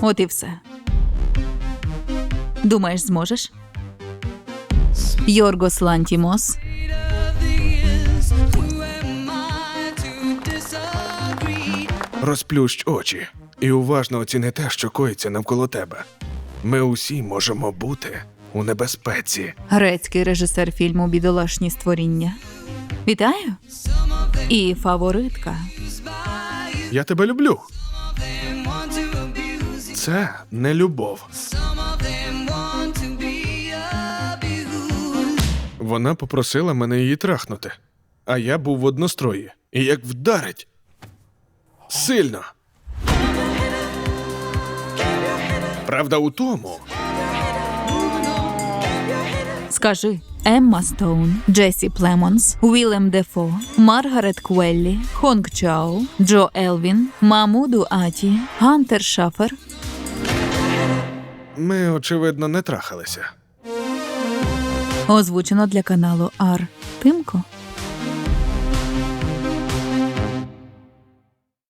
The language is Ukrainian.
От і все. Думаєш, зможеш? Йоргос Лантімос. Розплющ очі і уважно оціни те, що коїться навколо тебе. Ми усі можемо бути у небезпеці. Грецький режисер фільму Бідолашні створіння. Вітаю! І фаворитка. Я тебе люблю. Це не любов. Вона попросила мене її трахнути, а я був в однострої. І як вдарить. Сильно. Правда у тому, Скажи Емма Стоун, Джесі Племонс, Уілем Дефо, Маргарет Квеллі, Хонг Чао, Джо Елвін, Мамуду Аті, Гантер Шафер. Ми, очевидно, не трахалися. Озвучено для каналу Ар. Тимко.